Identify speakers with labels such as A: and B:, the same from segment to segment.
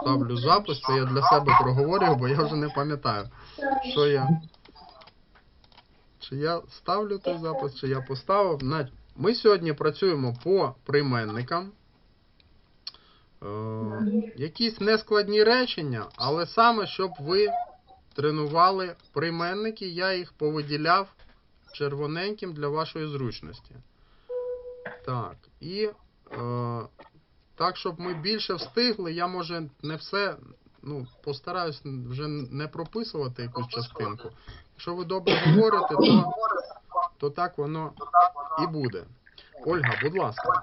A: ставлю запис, це я для себе проговорюю, бо я вже не пам'ятаю, що я. Чи я ставлю той запис, чи я поставив. Ми сьогодні працюємо по прийменникам. Е, якісь нескладні речення, але саме, щоб ви тренували прийменники, я їх повиділяв червоненьким для вашої зручності. Так, і е, так, щоб ми більше встигли, я може не все, ну, постараюсь вже не прописувати якусь частинку. Якщо ви добре говорите, то, то так воно і буде. Ольга, будь ласка.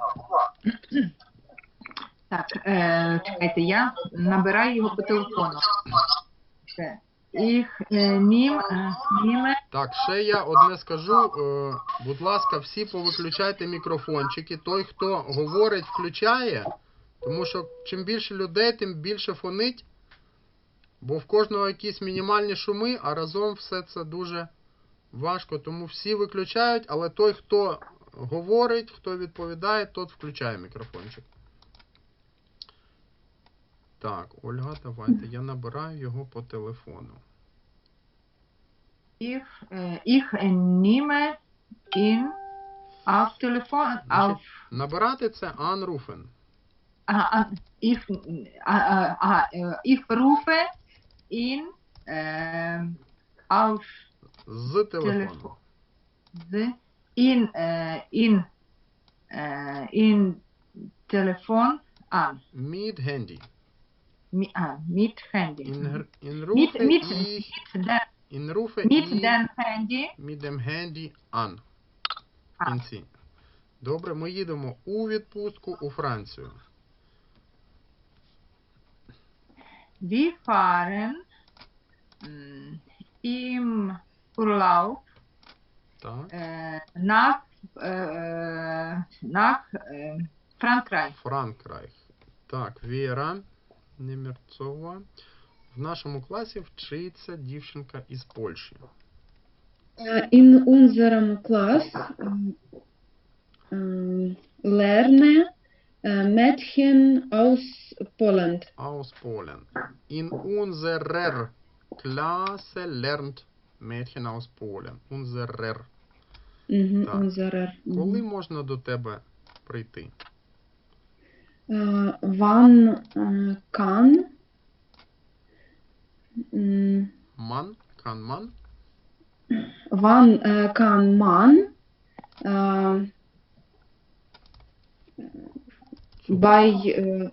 B: Так, е, чекайте, я набираю його по телефону. Їх е, нім, е, німе,
A: Так, ще я одне скажу. Е, будь ласка, всі повиключайте мікрофончики. Той, хто говорить, включає, тому що чим більше людей, тим більше фонить. Бо в кожного якісь мінімальні шуми, а разом все це дуже важко. Тому всі виключають, але той, хто говорить, хто відповідає, тот включає мікрофончик. Так, Ольга, давайте. Я набираю його по телефону.
B: е, їх німе ін auf телефон, auf,
A: Набирати це Anrufen.
B: А, а, е, їх руфе ін е, auf
A: телефону.
B: телефон. з ін, е, ін, е, ін телефон, а,
A: Mit Handy.
B: мі, а, mit Handy.
A: In, in Rufe
B: mit,
A: ich,
B: mit, den,
A: in Rufe
B: mit
A: ich
B: den Handy.
A: mit dem Handy an.
B: А.
A: Добре, ми їдемо у відпустку у Францію.
B: Wir fahren mh, im Urlaub äh, nach, äh, nach äh, Frankreich.
A: Франкрайх. Так, Віра Немірцова. В нашому класі вчиться дівчинка із Польщі.
C: Äh, In unserem Klass ähm, ähm, lerne äh, Mädchen aus Poland.
A: Aus Polen. In unserer Klasse lernt Mädchen aus Polen. Unserer.
C: Mhm,
A: Так.
C: unserer. Mhm.
A: Коли можна до тебе прийти?
C: Äh, wann äh, kann mh,
A: Ман? Man?
C: wann äh, kann man äh, bei äh,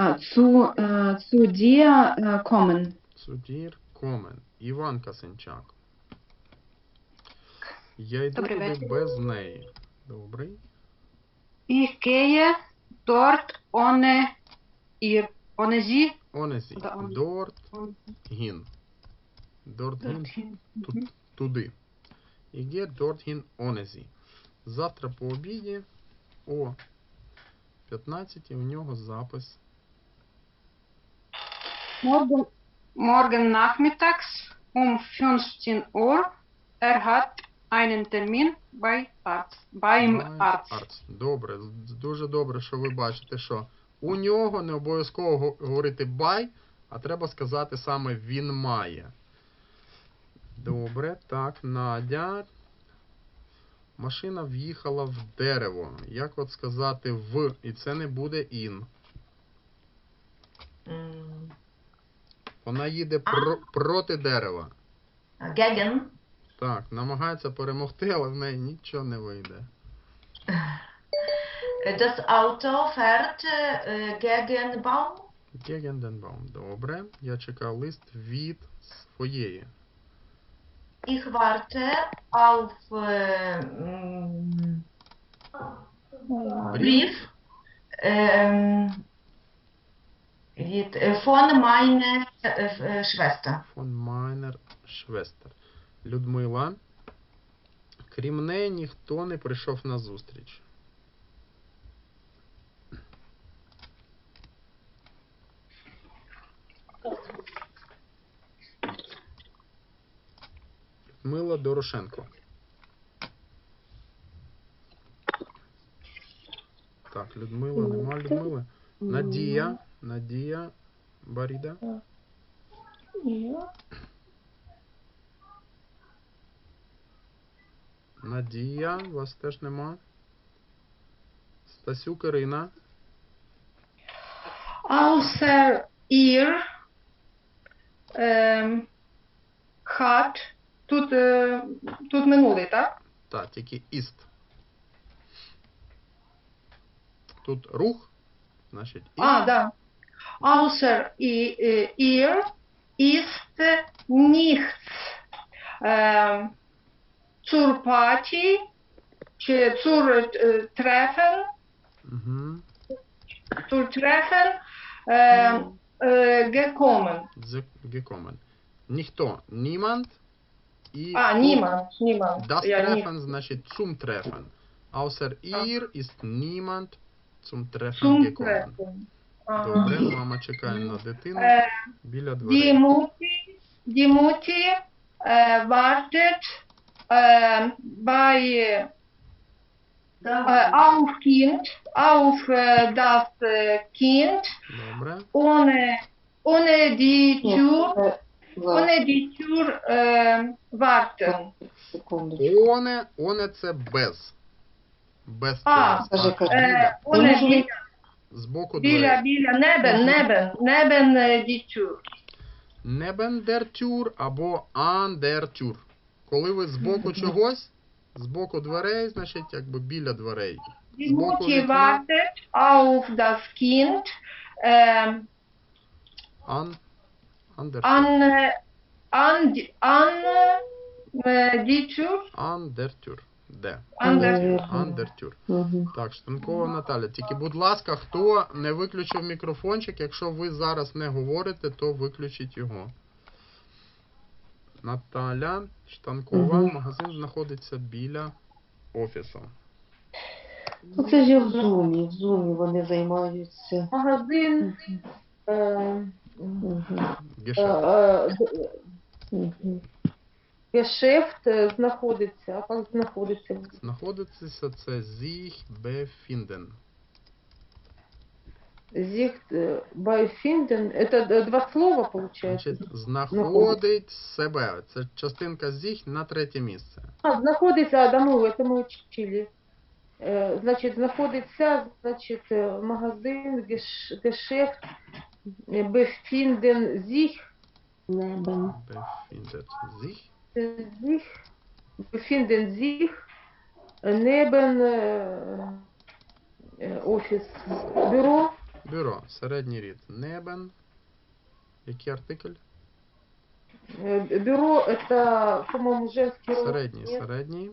C: ah, zu, äh, zu dir äh, kommen?
A: Zu dir kommen. Іван Касенчак. Я йду
D: Добрий
A: туди
D: вечір.
A: без неї. Добрий.
D: Ich gehe dort ohne ihr, ohne sie.
A: Онесі.
D: Да, он-
A: Дорт гін. Дорт гін
D: Dorthin.
A: ту- туди. І ге дорт. Завтра по обіді о 15 у нього запис.
D: Morgen, morgen nachmittags um 15 Uhr. Er hat einen Termin bei Arzt, beim Arzt.
A: Арц. Добре, дуже добре, що ви бачите, що у нього не обов'язково го- говорити бай, а треба сказати саме він має. Добре, так, Надя. Машина в'їхала в дерево. Як от сказати в, і це не буде ін.
E: М,
A: Вона їде про, проти дерева.
E: Gegen
A: Так, намагається перемогти, але в неї нічого не вийде.
E: das Auto fährt äh, gegen Baum.
A: Gegen den Baum. Добре. Я чекав лист від своєї.
E: Ich warte auf äh, Brief ähm, від- äh, von meiner äh, äh,
A: Фон Майнер Швестер. Людмила. Крім неї ніхто не прийшов на зустріч. Людмила Дорошенко. Так, Людмила, нема Людмили. Надія. Надія Баріда.
C: Ja.
A: Надія, вас теж нема. Стасюк Ірина.
D: Außer ihr ähm, hat тут, е, тут минулий, так?
A: Та, тільки іст. Тут рух, значить іст.
D: А, да. Außer i- ihr ist nichts ähm, zur Party чи zur äh, Treffen,
A: Угу.
D: zur Treffen ähm, äh, gekommen.
A: Gekommen. Ніхто, niemand і
D: А,
A: тут
D: niemand, niemand.
A: Das
D: Ja, nie-
A: Treffen значить zum Treffen. Außer ihr ist niemand zum Treffen
D: Zum
A: gekommen.
D: Treffen.
A: Добре, мама чекає на дитину
D: Äh,
A: біля дверей.
D: Die äh, wartet äh, bei äh, auf Kind, auf äh, das äh, Kind,
A: Добре.
D: ohne, ohne die Tür,
C: Е,
D: ohne die Tür äh, warten.
C: секундочку.
A: Оне, оне це без. Без
D: А,
A: через.
C: скажи,
A: А
C: кажи.
D: Äh, ohne.
A: З боку
D: біля,
A: дверей.
D: біля, äh, die Tür.
A: Neben der Tür або Tür. Коли ви з боку чогось, з боку дверей, значить якби біля дверей.
D: Die
A: Sboku
D: Mutti
A: вікна.
D: wartet auf das Kind äh,
A: An, an der Tür.
D: an, äh, an, die- an äh, die Tür,
A: Tür. Де?
C: Мгм.
A: Так, Штанкова Наталя. Тільки, будь ласка, хто не виключив мікрофончик, якщо ви зараз не говорите, то виключіть його. Наталя Штанкова.
C: Мгм.
A: Магазин знаходиться біля офісу.
C: Ну, це ж я в зумі, в зумі вони займаються.
F: Магазин. Е,
C: Мгм.
F: е, е, Гешефт е, знаходиться. А як знаходиться?
A: Знаходиться це sich befinden.
F: Зіхт Байфінден. Це два слова, виходить?
A: Значить, знаходить себе. Це частинка sich на третє місце.
F: А, знаходиться, а, да, ну, це ми вчили. Е, Значить, знаходиться, значить, е, магазин, гешефт, е, Befinden sich,
C: Небен.
A: Befindet sich
F: äh, sich, befinden sich neben äh, äh, офіс бюро,
A: Бюро. Середній рід. Neben. Який артикль?
F: Э, Бюро это, по-моему, женский род.
A: Середній,
F: Нет,
A: середній.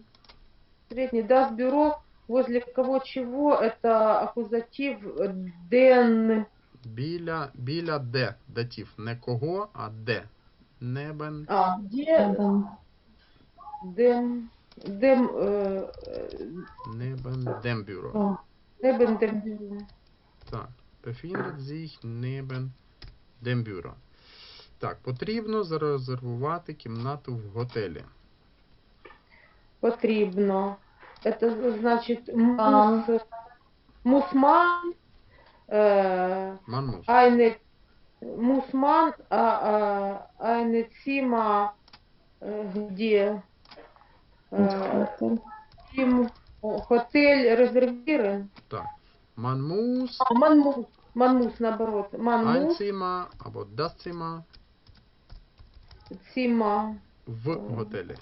F: средний. Das бюро, возле кого чего, это аккузатив э, den,
A: Біля, біля де датів. Не кого, а де. Небен.
F: а, где,
C: Небен.
F: dem, dem, э, э,
A: Небен дембюро.
C: О,
F: neben dem бюро.
A: Так. Befindet sich neben dem Büro. Так, потрібно зарезервувати кімнату в готелі.
F: Потрібно. Это значит мус, мусман, э,
A: Манмус.
F: eine Мусман, а, а, Zimmer, э, где э, хотель резервирован.
A: Так. Манмус,
F: А, Манмус, Манмус наоборот. Манмус,
A: Einzimmer або das
F: Цима,
A: в готелі.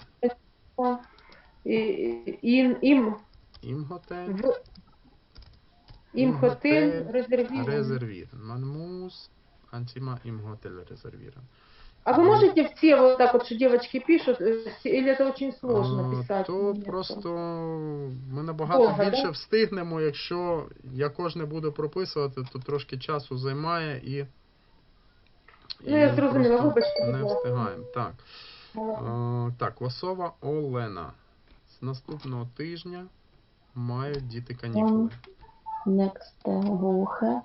F: им, им,
A: Im готель.
F: в, хотель
A: Hotel
F: резервирован.
A: Резервірен. Манмус, Einzimmer im Hotel резервірен.
F: А вы можете все вот так вот, что девочки пишут, э, все- или это очень сложно
A: А,
F: писать?
A: То
F: Нет.
A: просто ми набагато
F: Довго,
A: більше
F: да?
A: встигнемо, якщо я кожне буду прописувати, то трошки часу займає і.
F: Ну, я
A: і
F: зрозуміла,
A: просто
F: вибачте, будь
A: Не
F: ласка.
A: встигаємо. Так. Е, так, Васова Олена. З наступного тижня мають діти канікули.
C: Next Woche.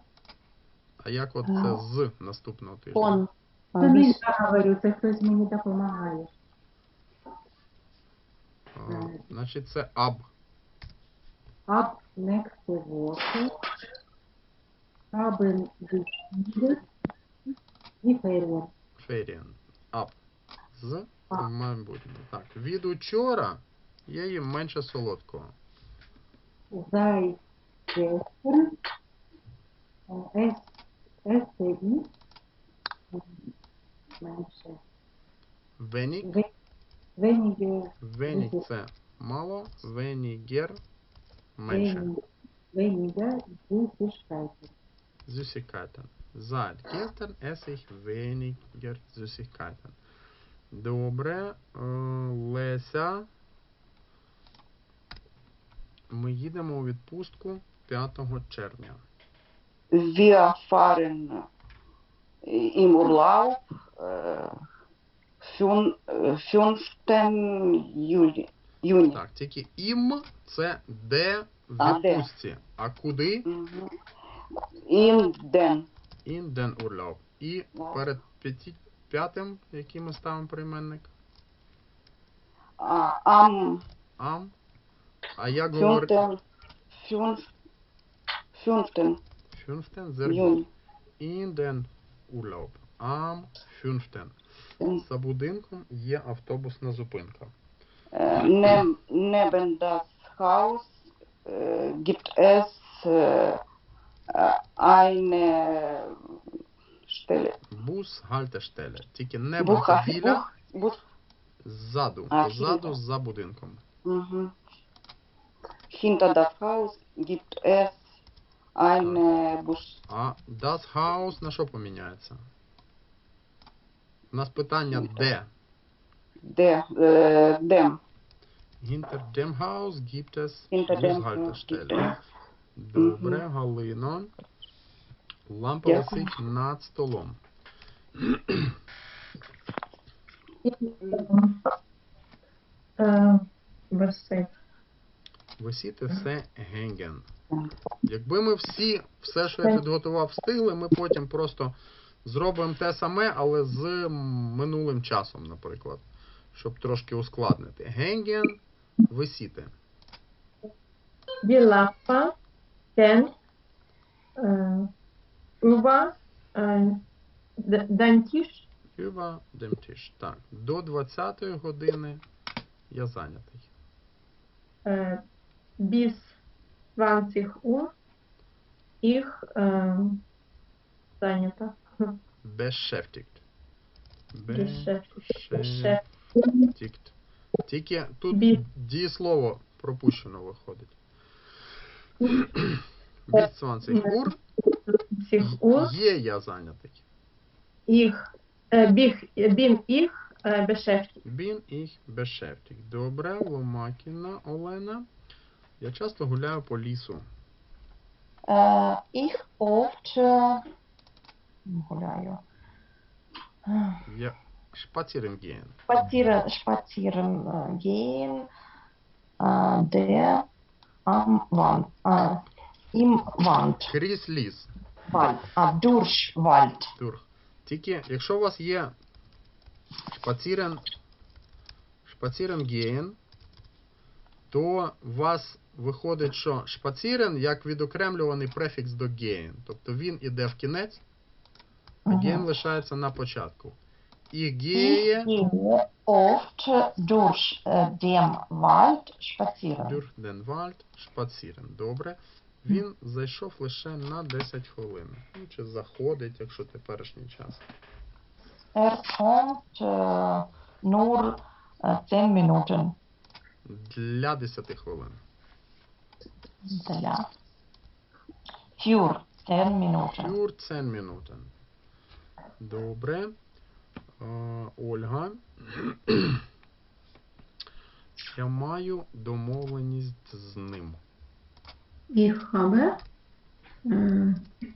A: А як от це з наступного тижня?
C: Он.
G: Це не я говорю, це хтось мені допомагає.
A: Е, Значить, це аб.
G: Ab nächste Woche haben Die Ferien.
A: Ferien. Ab. З
G: А.
A: майбутнього. Так. Від учора є їм менше солодкого.
G: Seit gestern. Äh, Mensch.
A: Венік.
G: Wenige.
A: Венік це мало. Венігер менше.
G: Weniger Süßigkeiten.
A: Süßigkeiten. Seit gestern esse ich weniger Süßigkeiten. Добре. Е, Леся. Ми їдемо у відпустку 5 червня.
H: Äh, fün- äh, 5. Juli. Juni.
A: Так, тільки ім це де в відпустці. А куди?
H: Den.
A: In den І перед п'яті, п'ятим, який ми ставимо прийменник?
H: Am
A: Ам. А як говорити?
H: 5. 5. 5.
A: Fünften, sehr gut.
H: Juni.
A: In den Urlaub. Am 5. За будинком є автобусна зупинка.
H: Äh, neb, neben das Haus äh, gibt es äh, äh, eine Stelle.
A: Бус Гальтештеля. Тільки не
H: Буха,
A: біля,
H: бух, бух,
A: ззаду.
H: А,
A: Позаду,
H: біля.
A: за будинком.
H: Mhm. Hinter das Haus gibt es eine Bus.
A: А das Haus на що поміняється? У нас питання де?
H: Äh, dem.
A: Hinter dem Haus gibt es
H: Hinter dem Haus
A: Bushaltestelle.
H: gibt es.
A: Добре, Галино. Лампа
H: Дякую.
A: висить над столом.
G: Висить.
A: Висіти це генген. Якби ми всі, все, що я підготував, встигли, ми потім просто зробимо те саме, але з минулим часом, наприклад. Щоб трошки ускладнити. Генген висіти.
G: Die Lampe hängt äh, über äh, den Tisch.
A: Über dem Tisch. Так. До 20-ї години я зайнятий.
G: Äh, bis 20 Uhr ich äh, занята.
A: Beschäftigt.
G: Beschäftigt.
A: Тільки тут дієслово пропущено виходить. Bis 20 Uhr
G: 20 Uhr
A: є я зайнятий.
G: äh, bin, bin ich äh, beschäftigt.
A: Bin ich beschäftigt. Добре, Ломакіна Олена. Я часто гуляю по лісу.
I: Äh, ich oft äh, гуляю.
A: Я spazieren gehen.
I: Spazieren, spazieren äh, gehen. Äh, der am Wand. Äh, Im Wand.
A: Крізь ліс.
I: Wald. Äh, durch Wald.
A: Durch. Тільки, якщо у вас є шпацірен, шпацірен гейн, то у вас виходить, що шпацірен як відокремлюваний префікс до гейн. Тобто він іде в кінець, а гейн лишається на початку. І геє
I: oft durch den Wald spazieren.
A: durch den Wald spazieren. Добре. Він зайшов лише на 10 хвилин. Ну, чи заходить, якщо теперішній час.
I: Er kommt nur äh, 10 Minuten.
A: Для 10 хвилин.
I: Для. Für 10 Minuten.
A: Für 10 Minuten. Добре. Ольга. Я маю домовленість з ним.
C: Ich habe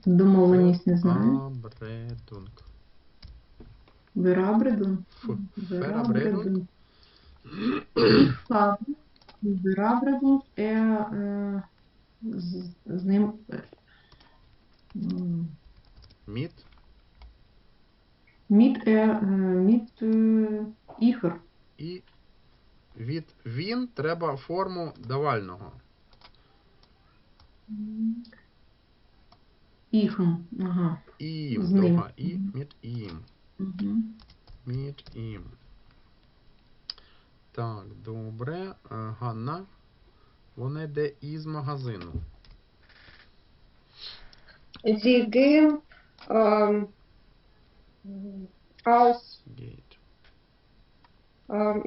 C: домовленість не знаю. Verabredung.
A: Verabredung.
C: Так. Verabredung. Er е, з, з ним е, м,
A: Міт.
C: er, е, mit е, Ігор.
A: І від він треба форму давального.
C: Іхм. Ага.
A: Ім,
C: З ним.
A: друга і, міт ім.
C: Угу.
A: Міт ім. Так, добре. Е, Ганна. Вона йде із магазину.
F: Sie gehen ähm, aus,
A: Гейт.
F: ähm,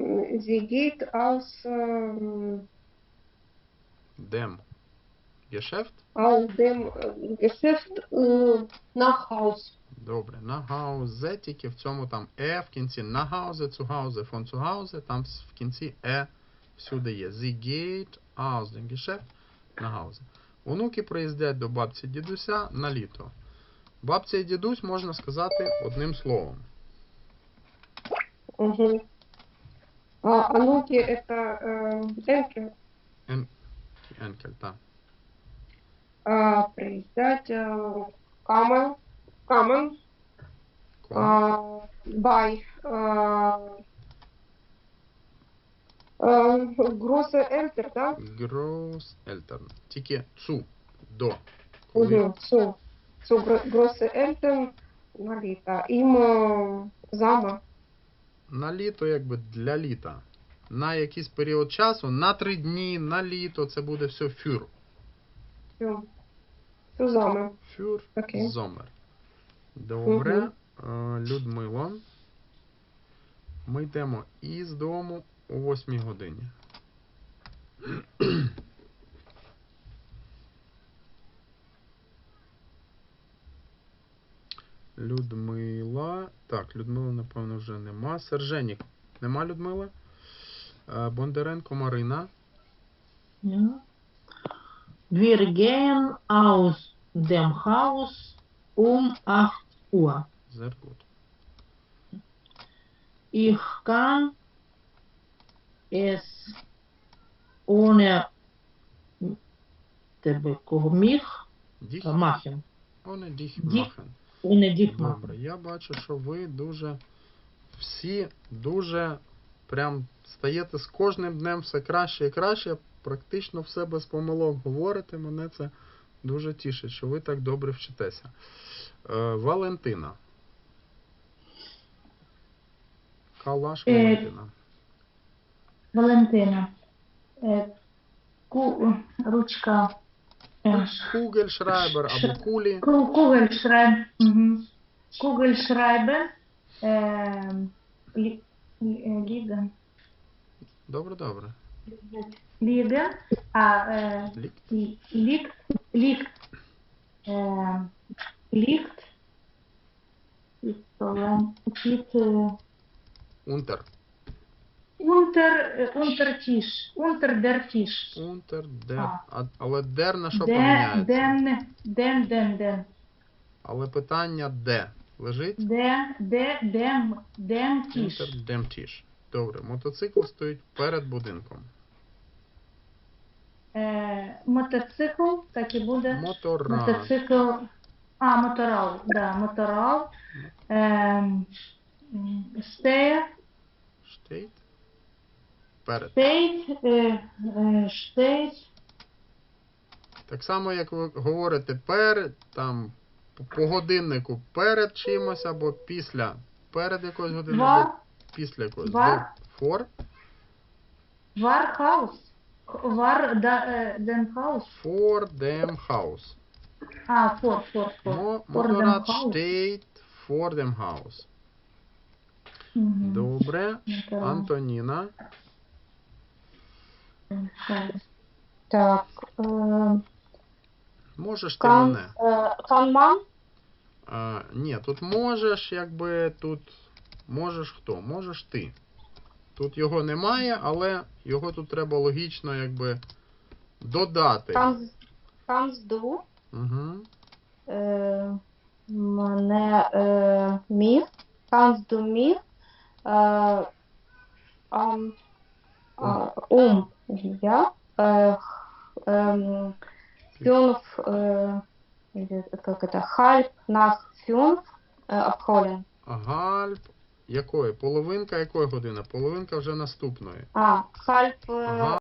F: sie geht aus, ähm,
A: Дем. Гешефт?
F: aus dem äh, Geschäft äh, nach Haus.
A: Добре. На гаузе, тільки в цьому там е в кінці на гаузе, цу гаузе, фон цу гаузе, там с- в кінці е всюди є. Sie geht aus dem Geschäft на гаузе. Онуки приїздять до бабці і дідуся на літо. Бабця і дідусь можна сказати одним словом.
F: Угу. А онуки это э, Энкель.
A: Енкель, так.
F: А, приезжать э, Камен, Камен, а, Бай, Гросе Эльтер, да?
A: Groß Eltern. Тільки цу до. Коли
F: Угу, цу. Цу Гросе Эльтер на літо. Им э, зама.
A: на літо, якби для літа. На якийсь період часу, на три дні, на літо, це буде все фюр.
F: Цю. Цю зама.
A: Фюр
F: Окей.
A: зомер. Добре. Е, Людмило. Ми йдемо із дому о 8 годині. Людмила. Так, Людмила, напевно, вже нема. Серженік. Нема Людмили? Е, Бондаренко Марина.
G: Wir gehen aus dem Haus um 8 Uhr.
A: Sehr gut.
G: Ich kann es ohne тебе кого міг
A: Діх.
G: machen.
A: Вони діх
G: Діх.
A: махен.
G: Ohne dich machen.
A: Добре, я бачу, що ви дуже всі дуже прям стаєте з кожним днем все краще і краще. Практично все без помилок говорите. Мене це дуже тішить, що ви так добре вчитеся. Е, Валентина. Калаш
G: Е,
A: Валентина.
J: Валентина. Е, ку, ручка. е,
A: Кугельшрайбер або кулі.
J: ку- Кугельшрайб. Угу. Кугельшрайбер. Е, лі, лі- ліга.
A: Добре, добре.
J: Ліга. А е,
A: Лік.
J: лі- лікт. Лікт. Е, лікт. Під
A: Унтер.
J: Унтер, унтертіш. Унтердертіш.
A: Унтер, дер.
J: А.
A: А, але дер на що
J: Де,
A: поміняється?
J: ден, ден, ден, ден.
A: Але питання де? Лежить?
J: Де, де, дем, дем, тіш.
A: Інтер Демтіш. Добре, мотоцикл стоїть перед будинком.
J: Е, мотоцикл, так і буде.
A: Моторад.
J: Мотоцикл. А, моторал, да, моторал. Ем, м, стеє,
A: Штейт. Перед.
J: стейт, е, е,
A: Так само, як ви говорите перед, там по- по годиннику перед чимось або після. Перед якоюсь годиною або
J: вар,
A: після якоїсь.
J: Вар.
A: For.
J: вархаус. Вар, да, е, денхаус.
A: For them house.
J: А, фор, фор, фор.
A: Мо-
J: For them
A: Моторад
J: house.
A: steht for them house.
J: Мгм.
A: Добре. Антоніна.
F: Так. Э,
A: Можеш ти
F: кан,
A: мене?
F: э, канман.
A: А, ні, тут можеш, якби тут. Можеш хто? Можеш ти. Тут його немає, але його тут треба логічно якби додати.
F: Канз, канзду.
A: Угу.
F: Е, мене е, міг. Канзду міг. Е, ам, а, ум. Я. Е, ем. Е, или как это? Хальп нас фюнф. обхолен. абхолен.
A: Гальп. Якої? Половинка якої години? Половинка вже наступної.
F: А, хальп. е,
A: Ага.